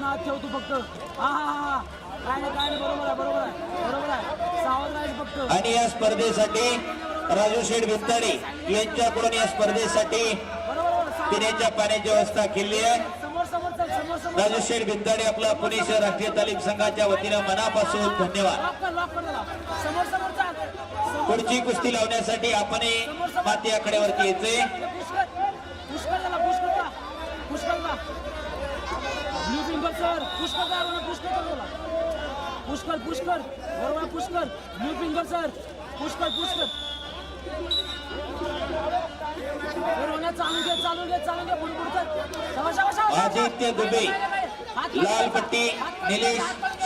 हात ना हात ठेव तू फक्त. हा हा हा काय नाही काय नाही बरोबर आहे बरोबर आहे बरोबर आहे. सावध राहायचं फक्त. आणि या स्पर्धेसाठी राजू शेठ भिंताडे यांच्याकडून या स्पर्धेसाठी बरोबर. पिण्याच्या पाण्याची व्यवस्था केली आहे. समोर समोर चल समोर समोर राजू शेठ भिंताडे आपला पुणे शहर राष्ट्रीय तालीम संघाच्या वतीनं मनापासून धन्यवाद. लॉक कर लॉक कर त्याला. समोर समोर चाल. समोर पुढची कुस्ती लावण्यासाठी आपणही माती आकड्यावरती यायचंय पुष्कर पुष्कर त्याला पुष्कर का पुष्कर का ब्लू फिंगर सर पुष्कर म्हणा पुष्कर बोला पुष्कर पुष्कर बरोबर Pushkar blue finger sir. Pushkar Pushkar बरोबर चालून घे चालून घे चालून घे. पुढे पुढे चल. आदित्य दुबे लाल पट्टी निलेश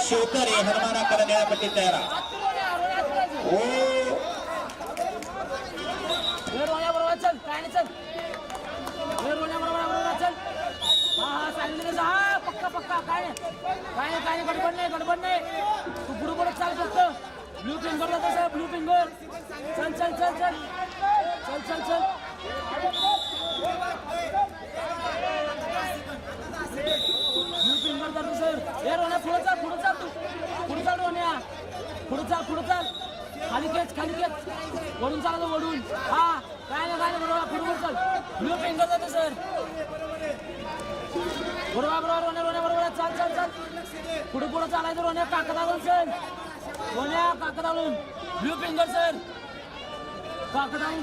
शिवतरे हनुमानाकडे निळ्या पट्टी तयार आहे. हात फिरवणे, रोण्या हात फिरवायचे. ओ हे रोण्या बरोबर चल काय नाही चल हे रोण्या बरोबर बरोबर चल हा हा सांगितलं हा पक्का पक्का काय काय काय गडबड नाही गडबड नाही. तू पुढे पुढे चाल फक्त. ब्लू फिंगर जात सर ब्लू फिंगर चल चल चल चल. चल चल चल. ब्लू फिंगर जातो सर हे रोण्या पुढे चाल पुढे चाल तू. पुढे चाल रोण्या. पुढे चाल पुढे चाल. खाली केच खाली केच वडून चालतो वडून हा. काय नाही काय नाही बरोबर पुढे चल. ब्लू फिंगर जातो सर बरोबर बरोबर रोण्या रोण्या बरोबर चाल चाल चाल. पुढे पुढे चालायचं रोण्या काकदालून सर. रोण्या काकदालून ब्ल्यू फिंगर सर. काकडाऊन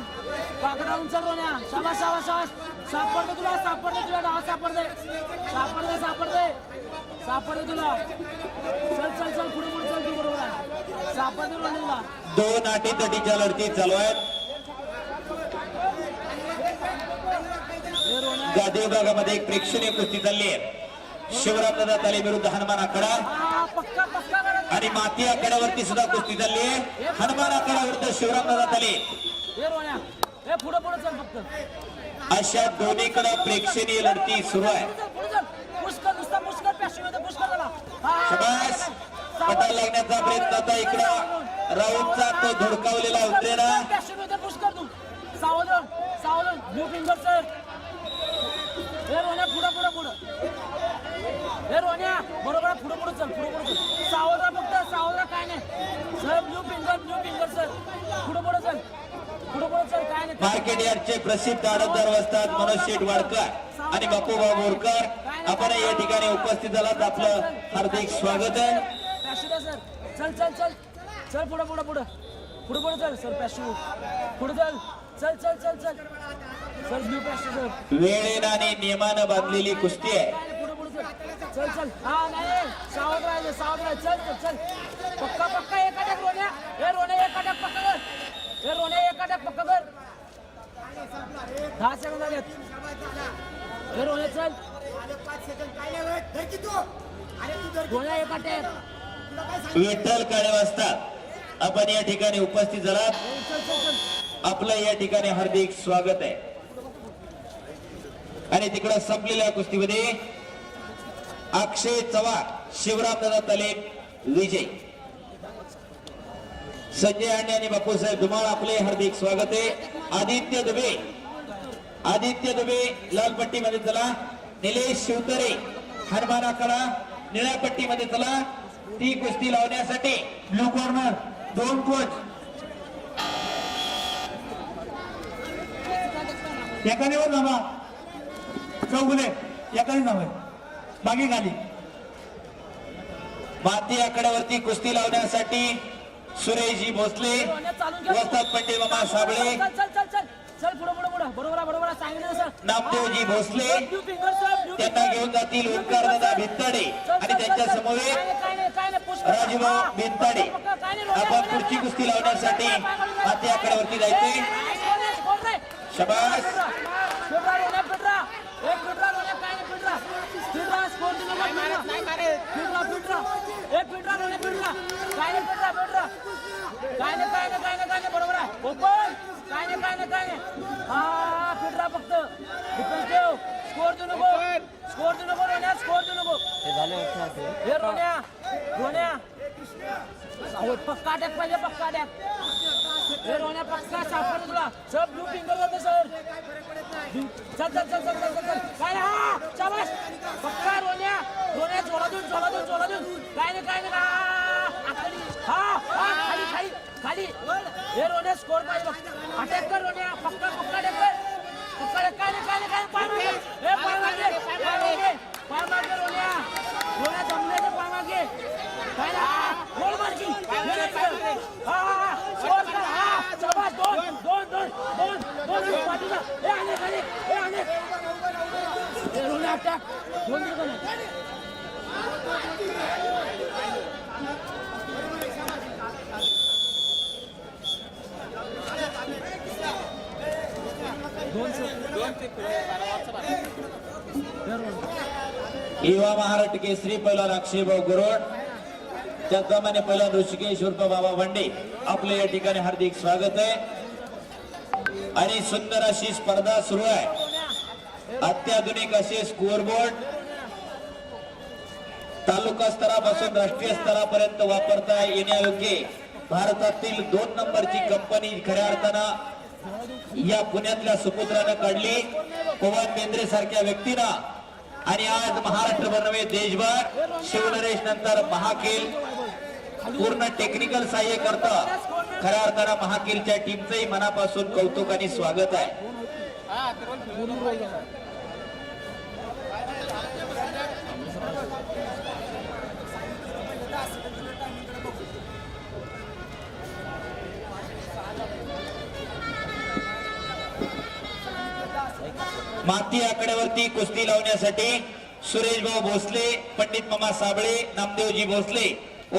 काकडाऊन सर रोण्या शाबास शाबास शाबास. सापडते तुला सापडते तुला डाव सापडते. सापडते सापडते. सापडते तुला. चल चल चल पुढे पुढे चल तू बरोबर सापडते रोण्या दोन अटी तटीच्या लढती चालू आहेत. या रोण्या भागामध्ये एक प्रेक्षणीय कुस्ती चालली आहे. शिवरामदादा आले विरुद्ध हनुमान आकडा आणि माती आकड्यावरती सुद्धा कुस्ती चालली आहे. हनुमान आकडा विरुद्ध शिवरामदादा ताले अशा दोन्हीकडे प्रेक्षणीय लढती सुरू आहे. पुढे चल लागण्याचा प्रयत्न आता इकडं. राऊतचा तो धुडकावलेला उतरेला पॅशन होतं पुष्कर तू सावधान सावधान ब्लू फिंगर सर हे रोण्या पुढे पुढे पुढे हे रोण्या बरोबर आहे, पुढे पुढे चल पुढे पुढे चल. सावधा फक्त काय नाही. सर फिंगर फिंगर सर पुढे पुढे चल. पुढे पुढे चल काय नाही. मार्केट यार्डचे प्रसिद्ध आडतदार वस्तात मनोज शेठ वाडकर आणि बापूबा बोरकर. आपण या ठिकाणी उपस्थित झालात. आपलं हार्दिक स्वागत आहे. सर चल चल चल. चल पुढे पुढे पुढे. पुढे पुढे चल सर पॅशू पुढे चल. चल चल चल चल. सर ब्लू पॅशू सर वेळेनं आणि नियमानं बांधलेली कुस्ती आहे. चल चल. हा नाही सावध राहिले सावध राहिले चल चल चल. पक्का पक्का एखाद्या अटक रोण्या. हे रोण्या एखाद्या पक्का कर हे रोण्या एखाद्या पक्का कर दहा सेकंद झालेत. हे रोण्या चल. रोण्या विठ्ठल काळे वाजतात. आपण या ठिकाणी उपस्थित झालात. आपलं या ठिकाणी हार्दिक स्वागत आहे. आणि तिकडं संपलेल्या कुस्तीमध्ये अक्षय चव्हाण शिवरामदादा तलेब विजय. संजय आंडे आणि बापूसाहेब धुमाळ आपले हार्दिक स्वागत आहे. आदित्य दुबे आदित्य दुबे लाल पट्टीमध्ये चला. निलेश शिवतरे हनुमानाकडा निळ्या पट्टीमध्ये चला. ती कुस्ती लावण्यासाठी ब्लू कॉर्नर दोन कोच एकाने वर नामा चौगुले एकाने नाव बाकी खाली माती आकड्यावरती कुस्ती लावण्यासाठी सुरेशजी भोसले वस्ताद पंडित मामा साबळे नामदेवजी भोसले त्यांना. घेऊन जातील ओंकार दादा भित्ताडे चल, आणि त्यांच्या. समवेत. राजूभाऊ हा, रोण्या, आपण पुढची. कुस्ती लावण्यासाठी माती आकड्यावरती रे. शबास. फक्त. स्कोर देऊ नको. स्कोर देऊ नको, रोण्या, स्कोर देऊ नको. हे रोण्या. रोण्या. अहो, पक्का अटॅक पाहिजे पक्का अटॅक हे रोण्या पक्का सापड तुला. सर ब्लू फिंगर जाते सर. चल चल चल चल चल चल चल. काय हा शाबास. पक्का रोण्या. रोण्या जोरात काय नाही हा हा खाली खाली खाली. हे रोने स्कोर पाहिजे बघ. अटॅक कर रोने पक्का पक्का अटॅक कर. पक्का काय नाही काय नाही काय पाय मागे. हे पाय मागे. पाय मागे. पाय मागे रोन्या रोन्या जमले पाय मागे. काय ना गोल मार्किंग हा हा स्कोर कर. हा शाबास. दोन दोन दोन दोन दोन पाठीला हे अनेक अनेक हे अनेक. रोन्या अटॅक दोन दिवस युवा महाराष्ट्र केसरी पहिला अक्षयभाऊ गुरोड त्याचप्रमाणे पहिला ऋषिकेश उर्फ बाबा भंडे आपले या ठिकाणी हार्दिक स्वागत आहे. आणि सुंदर अशी स्पर्धा सुरू आहे. अत्याधुनिक असे स्कोअरबोर्ड तालुका स्तरापासून राष्ट्रीय स्तरापर्यंत वापरता येण्यायोग्य भारतातील दोन नंबरची कंपनी खऱ्या अर्थानं या पुण्यातल्या सुपुत्रानं काढली. पवन बेंद्रे सारख्या व्यक्तीनं. आणि आज महाराष्ट्रभर नव्हे देशभर शिवनरेश नंतर महाखेल पूर्ण टेक्निकल सहाय्य करत खऱ्या अर्थानं महाखेलच्या टीमचंही मनापासून कौतुक आणि स्वागत आहे. माती आकड्यावरती कुस्ती लावण्यासाठी सुरेश भाऊ भोसले पंडित मामा साबळे नामदेवजी भोसले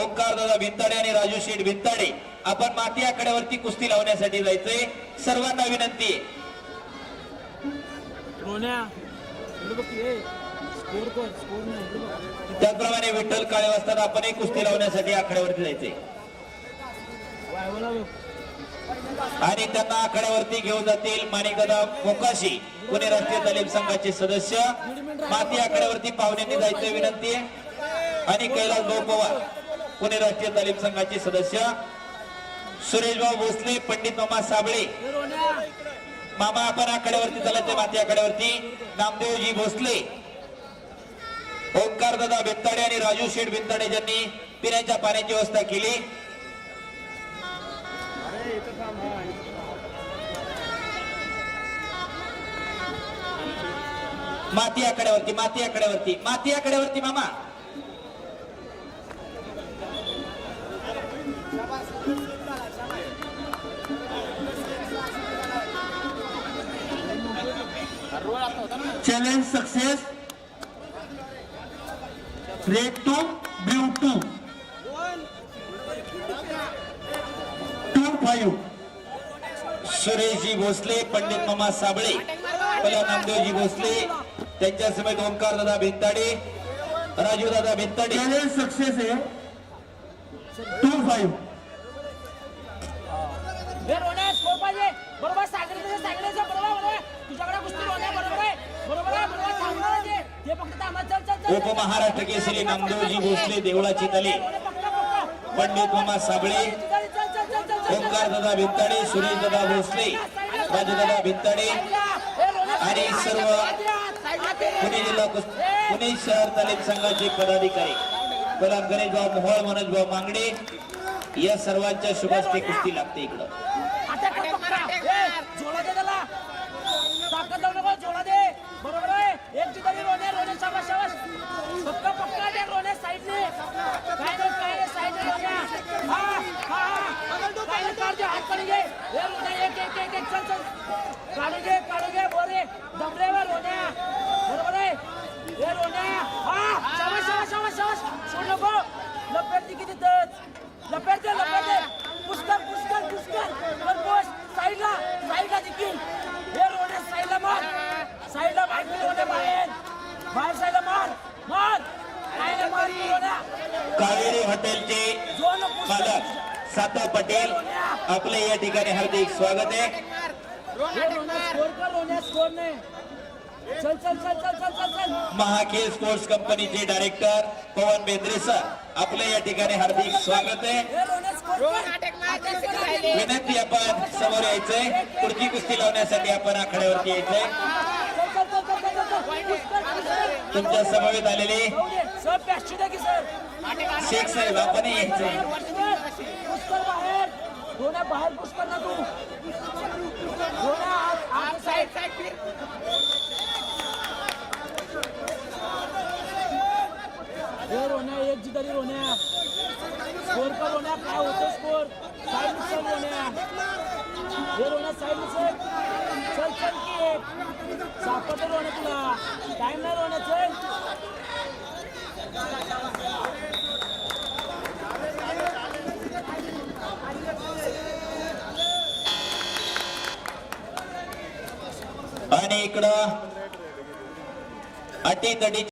ओंकार दादा भिंताडे आणि राजू शेठ भिंताडे आपण माती आकड्यावरती कुस्ती लावण्यासाठी जायचंय सर्वांना विनंती. त्याचप्रमाणे विठ्ठल काळे वाजतात आपणही कुस्ती लावण्यासाठी आखाड्यावरती जायचंय. आणि त्यांना आखाड्यावरती घेऊन जातील माणिकदा मोकाशी पुणे राष्ट्रीय तालीम संघाचे सदस्य. माती आखाड्यावरती पाहुण्यांनी जायचं विनंती. आहे आणि कैलास भाऊ पवार पुणे राष्ट्रीय तालीम संघाचे सदस्य. सुरेशभाऊ भोसले पंडित मामा साबळे. मामा आपण आखाड्यावरती चालायचं माती आखाड्यावरती. नामदेवजी भोसले. ओंकार दादा बेत्ताडे आणि राजू शेठ बेत्ताडे ज्यांनी पिण्याच्या पाण्याची व्यवस्था केली. माती आकड्यावरती माती आकड्यावरती माती आकड्यावरती मामा. Challenge success red two blue two five सुरेशजी Bhosale Pandit मामा साबळे पहिला नामदेवजी भोसले त्यांच्या समेत ओंकार दादा भिंताडे राजू दादा भिंताडे. सक्सेस आहे. टू फाईव्ह बरोबर उपमहाराष्ट्र केसरी नामदेवजी भोसले देवळाची तले. पंडित मामा साबळे चल चल चल दादा भिंताडे सुरेश दादा भोसले राजू दादा भिंताडे आणि सर्व पुणे जिल्हा पुणे शहर तालीम संघाचे पदाधिकारी. पहिला गणेश भाऊ मोहोळ मनोज भाऊ मांगडे या सर्वांच्या शुभास्ते कुस्ती लागते इकडं. लपेट ती किती तेच लपेट दे लपेट दे पुष्कर पुष्कर पुष्कर बरबोस साईडला साईडला देखील. हे रोडे साईडला मार. साईडला मार रोडे बाहेर. बाहेर साईडला मार. मार. नाही मार कावेरी हॉटेलचे मालक साता पटेल आपले या ठिकाणी हार्दिक स्वागत आहे. महाखेल स्पोर्ट्स कंपनीचे डायरेक्टर पवन बेंद्रे सर. आपले या ठिकाणी हार्दिक स्वागत आहे हे विनंती आपण समोर यायचंय पुढची कुस्ती लावण्यासाठी आपण आखाड्यावरती यायचंय तुमच्या समवेत आलेले शेख साहेब आपण यायचं बाहेर पुष्कर ना तू दोन्या आत आत साईड साईड हे रोण्या एक जी तरी रोण्या. स्कोर का रोण्या काय होतं स्कोर? साईड चल रोण्या. हे रोण्या साईड चल चल चल की एक. सापडतं रोण्या तुला. टाइम नाही रोण्या चल आणि इकडं अटी तटी